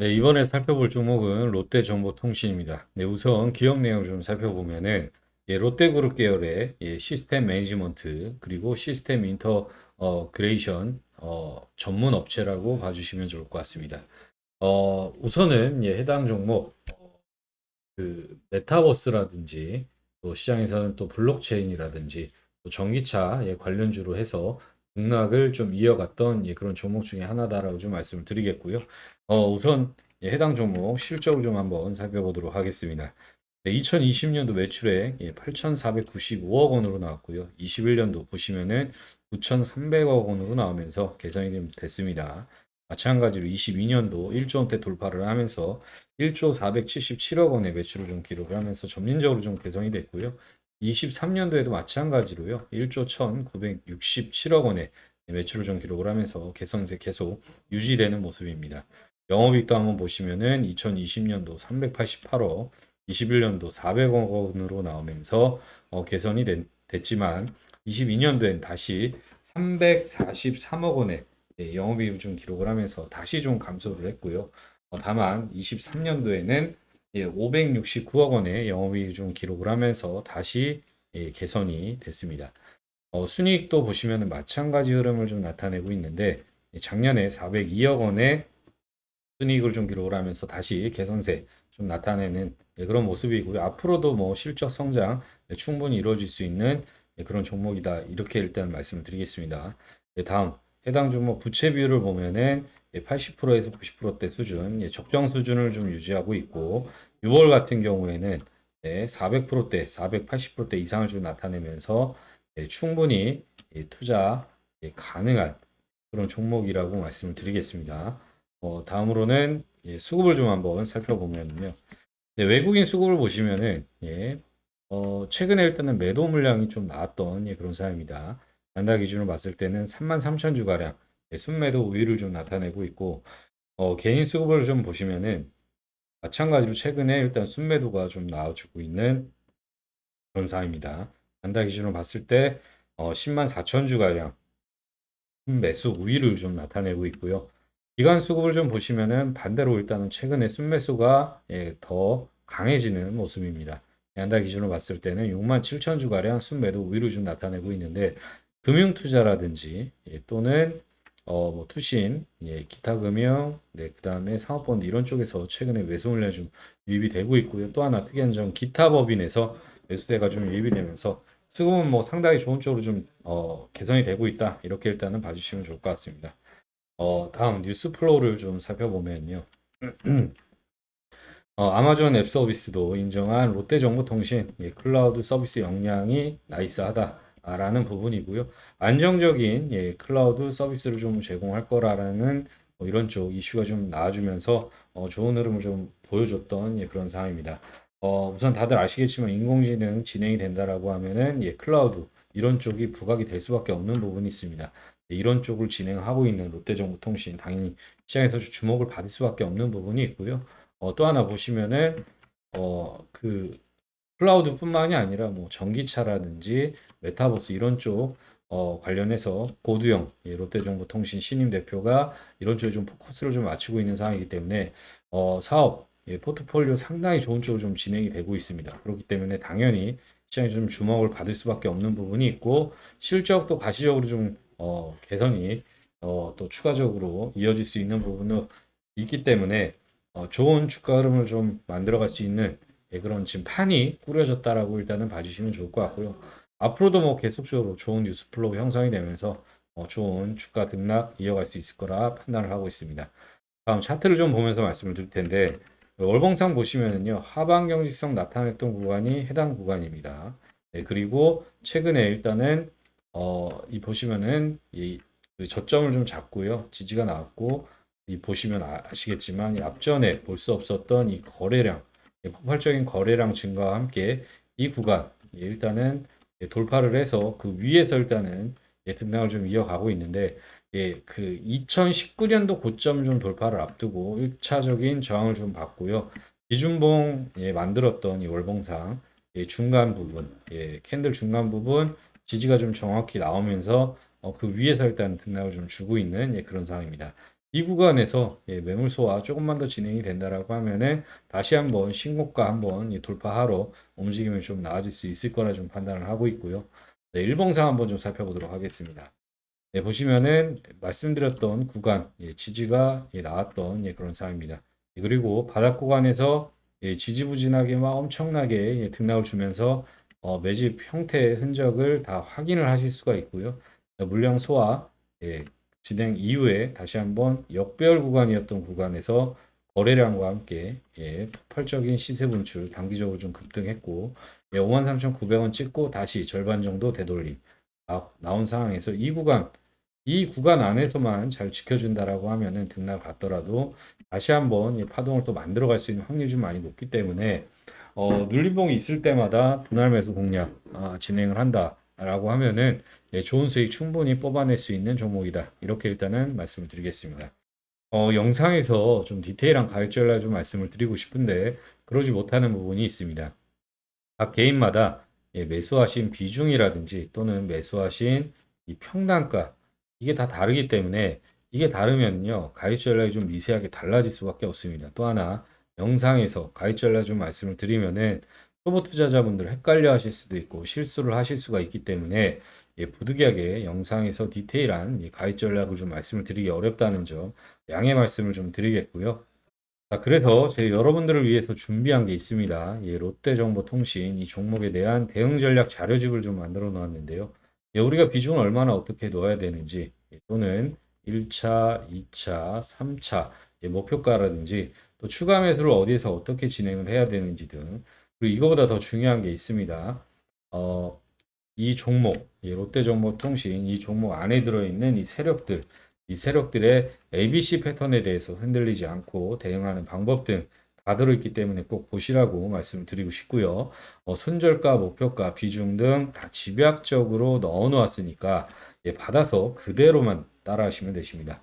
네, 이번에 살펴볼 종목은 롯데정보통신입니다. 네, 우선 기업 내용 좀 살펴보면은 예, 롯데그룹 계열의 예, 시스템 매니지먼트 그리고 시스템 인터그레이션 어, 전문 업체라고 봐주시면 좋을 것 같습니다. 어, 우선은 예, 해당 종목 어, 그 메타버스라든지 또 시장에서는 또 블록체인이라든지 또 전기차 예, 관련주로 해서 등락을 좀 이어갔던 예, 그런 종목 중에 하나다라고 좀 말씀을 드리겠고요. 어, 우선 예, 해당 종목 실적을 좀 한번 살펴보도록 하겠습니다. 네, 2020년도 매출액 예, 8,495억 원으로 나왔고요. 21년도 보시면은 9,300억 원으로 나오면서 개선이 좀 됐습니다. 마찬가지로 22년도 1조 원대 돌파를 하면서 1조 477억 원의 매출을 좀 기록을 하면서 점진적으로 좀 개선이 됐고요. 23년도에도 마찬가지로요. 1조 1,967억 원의 매출을 좀 기록을 하면서 개선세 계속 유지되는 모습입니다. 영업이익도 한번 보시면은 2020년도 388억, 21년도 400억 원으로 나오면서 어, 개선이 된- 됐지만 22년도엔 다시 343억 원의 예, 영업이익을 좀 기록을 하면서 다시 좀 감소를 했고요. 어, 다만 23년도에는 예, 569억 원의 영업이익을 좀 기록을 하면서 다시 예, 개선이 됐습니다. 어, 순이익도 보시면 마찬가지 흐름을 좀 나타내고 있는데 예, 작년에 402억 원의 순이익을 좀 기록을 하면서 다시 개선세 좀 나타내는 예, 그런 모습이고요. 앞으로도 뭐 실적 성장 예, 충분히 이루어질 수 있는 예, 그런 종목이다. 이렇게 일단 말씀을 드리겠습니다. 예, 다음 해당 종목 부채 비율을 보면은 80%에서 90%대 수준, 예, 적정 수준을 좀 유지하고 있고 6월 같은 경우에는 400%대, 480%대 이상을 좀 나타내면서 예, 충분히 예, 투자 예, 가능한 그런 종목이라고 말씀을 드리겠습니다. 어, 다음으로는 예, 수급을 좀 한번 살펴보면요. 네, 외국인 수급을 보시면은 예, 어, 최근에 일단은 매도 물량이 좀 나왔던 예, 그런 사입니다. 단달 기준으로 봤을 때는 3만 3천 주가량 예, 순매도 우위를 좀 나타내고 있고 어, 개인 수급을 좀 보시면은 마찬가지로 최근에 일단 순매도가 좀 나와주고 있는 그런 사입니다. 단달 기준으로 봤을 때 어, 10만 4천 주가량 순매수 우위를 좀 나타내고 있고요. 기간 수급을 좀 보시면은 반대로 일단은 최근에 순매수가 예, 더 강해지는 모습입니다. 양달 기준으로 봤을 때는 6만 7천 주가량 순매도 우위를 좀 나타내고 있는데 금융 투자라든지 예, 또는 어, 뭐 투신, 예, 기타 금융, 네, 그다음에 사업본드 이런 쪽에서 최근에 매수 물량이 좀 유입이 되고 있고요. 또 하나 특이한 점 기타 법인에서 매수세가 좀 유입이 되면서 수급은 뭐 상당히 좋은 쪽으로 좀 어, 개선이 되고 있다. 이렇게 일단은 봐주시면 좋을 것 같습니다. 어, 다음 뉴스 플로우를 좀 살펴보면요. 어, 아마존 앱 서비스도 인정한 롯데정보통신 예, 클라우드 서비스 역량이 나이스하다라는 부분이고요. 안정적인 예, 클라우드 서비스를 좀 제공할 거라는 뭐 이런 쪽 이슈가 좀 나와주면서 어, 좋은 흐름을 좀 보여줬던 예, 그런 상황입니다. 어, 우선 다들 아시겠지만 인공지능 진행이 된다라고 하면은 예, 클라우드 이런 쪽이 부각이 될 수밖에 없는 부분이 있습니다. 예, 이런 쪽을 진행하고 있는 롯데정보통신 당연히 시장에서 주목을 받을 수밖에 없는 부분이 있고요. 어, 또 하나 보시면은 어, 그 클라우드뿐만이 아니라 뭐 전기차라든지 메타버스 이런 쪽 어, 관련해서 고두영 예, 롯데정보통신 신임 대표가 이런 쪽에 좀 포커스를 좀 맞추고 있는 상황이기 때문에 어, 사업 예, 포트폴리오 상당히 좋은 쪽으로 좀 진행이 되고 있습니다. 그렇기 때문에 당연히 시장에 좀 주목을 받을 수밖에 없는 부분이 있고 실적도 가시적으로 좀 어, 개선이 어, 또 추가적으로 이어질 수 있는 부분도 있기 때문에 어, 좋은 주가 흐름을 좀 만들어갈 수 있는 예, 그런 지금 판이 꾸려졌다라고 일단은 봐주시면 좋을 것 같고요. 앞으로도 뭐 계속적으로 좋은 뉴스 플로우 형성이 되면서 어, 좋은 주가 등락 이어갈 수 있을 거라 판단을 하고 있습니다. 다음 차트를 좀 보면서 말씀을 드릴 텐데 월봉상 보시면은요 하방 경직성 나타냈던 구간이 해당 구간입니다. 네, 그리고 최근에 일단은 어, 이 보시면은 이그 저점을 좀 잡고요 지지가 나왔고 이 보시면 아- 아시겠지만 이 앞전에 볼 수 없었던 이 거래량, 예, 폭발적인 거래량 증가와 함께 이 구간 예, 일단은 예, 돌파를 해서 그 위에서 일단은 예, 등락을 좀 이어가고 있는데 예, 그 2019년도 고점 좀 돌파를 앞두고 1차적인 저항을 좀 받고요. 기준봉 예, 만들었던 이 월봉상 예, 중간 부분, 예, 캔들 중간 부분 지지가 좀 정확히 나오면서 어, 그 위에서 일단 등락을 좀 주고 있는 예, 그런 상황입니다. 이 구간에서 예, 매물 소화 조금만 더 진행이 된다라고 하면은 다시 한번 신고가 한번 예, 돌파하러 움직임이 좀 나아질 수 있을 거라 좀 판단을 하고 있고요. 네, 일봉상 한번 좀 살펴보도록 하겠습니다. 네, 보시면은 말씀드렸던 구간 예, 지지가 예, 나왔던 예, 그런 상황입니다. 예, 그리고 바닥 구간에서 예, 지지부진하게 막 엄청나게 예, 등락을 주면서 어, 매집 형태의 흔적을 다 확인을 하실 수가 있고요. 네, 물량 소화 예, 진행 이후에 다시 한번 역배열 구간이었던 구간에서 거래량과 함께 예, 폭발적인 시세 분출 단기적으로 좀 급등했고 예, 53,900원 찍고 다시 절반 정도 되돌림 나, 나온 상황에서 이 구간 이 구간 안에서만 잘 지켜준다라고 하면은 등락 갔더라도 다시 한번 이 파동을 또 만들어갈 수 있는 확률이 좀 많이 높기 때문에 어, 눌림봉이 있을 때마다 분할 매수 공략 아, 진행을 한다라고 하면은 예, 좋은 수익 충분히 뽑아낼 수 있는 종목이다. 이렇게 일단은 말씀을 드리겠습니다. 어, 영상에서 좀 디테일한 전략 좀 말씀을 드리고 싶은데 그러지 못하는 부분이 있습니다. 각 개인마다 예, 매수하신 비중이라든지 또는 매수하신 이 평단가 이게 다 다르기 때문에 이게 다르면요 가입 전략이 좀 미세하게 달라질 수밖에 없습니다. 또 하나 영상에서 전략 좀 말씀을 드리면은 초보 투자자분들 헷갈려 하실 수도 있고 실수를 하실 수가 있기 때문에 예, 부득이하게 영상에서 디테일한 이 가입 전략을 좀 말씀을 드리기 어렵다는 점 양해 말씀을 좀 드리겠고요. 자, 그래서 제 여러분들을 위해서 준비한 게 있습니다. 예, 롯데정보통신 이 종목에 대한 대응 전략 자료집을 좀 만들어 놓았는데요. 예, 우리가 비중을 얼마나 어떻게 넣어야 되는지 예, 또는 1차, 2차, 3차 예, 목표가라든지 또 추가 매수를 어디에서 어떻게 진행을 해야 되는지 등 그리고 이거보다 더 중요한 게 있습니다. 어, 이 종목, 예, 롯데정보통신 이 종목 안에 들어있는 이 세력들 이 세력들의 ABC 패턴에 대해서 흔들리지 않고 대응하는 방법 등 다 들어있기 때문에 꼭 보시라고 말씀드리고 싶고요. 어, 손절가, 목표가, 비중 등 다 집약적으로 넣어 놓았으니까 예, 받아서 그대로만 따라 하시면 되십니다.